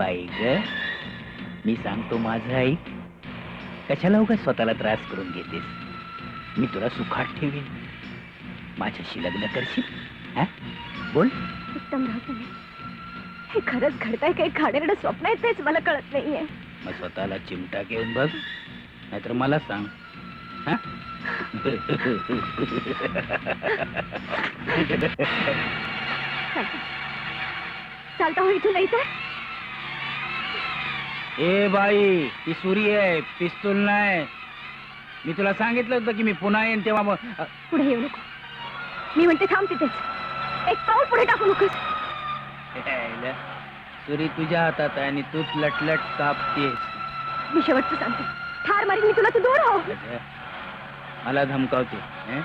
बाई ग मी सांगतो माझं आई कशाला उगा स्वतःला त्रास करून घेतेस? मी तुला सुखात ठेवीन. माझ्याशी लग्न करशील? हा? बोल. उत्तमराव हे खरंच घडतंय काही खाणेरडं स्वप्न आहे तेच मला कळत नाहीये. मग स्वतःला चिमटा घेऊन बघ. नाहीतर मला सांग. हा? चालतं. चालता हो इथून नाही तर ए बाई ती सुरी आहे पिस्तूल नाही. मी तुला सांगितलं होतं की मी पुन्हा येईन तेव्हा मग अ, पुढे येऊ नको. मी म्हणते थांब तिथेच. एक पाऊल पुढे टाकू नकोस. यायला. सुरी तुझ्या हातात आहे आणि तूच लटलट कापतेस. मी शेवटचं सांगते. ठार मारीन मी तुला तू दूर हो. मला धमकावते. हं?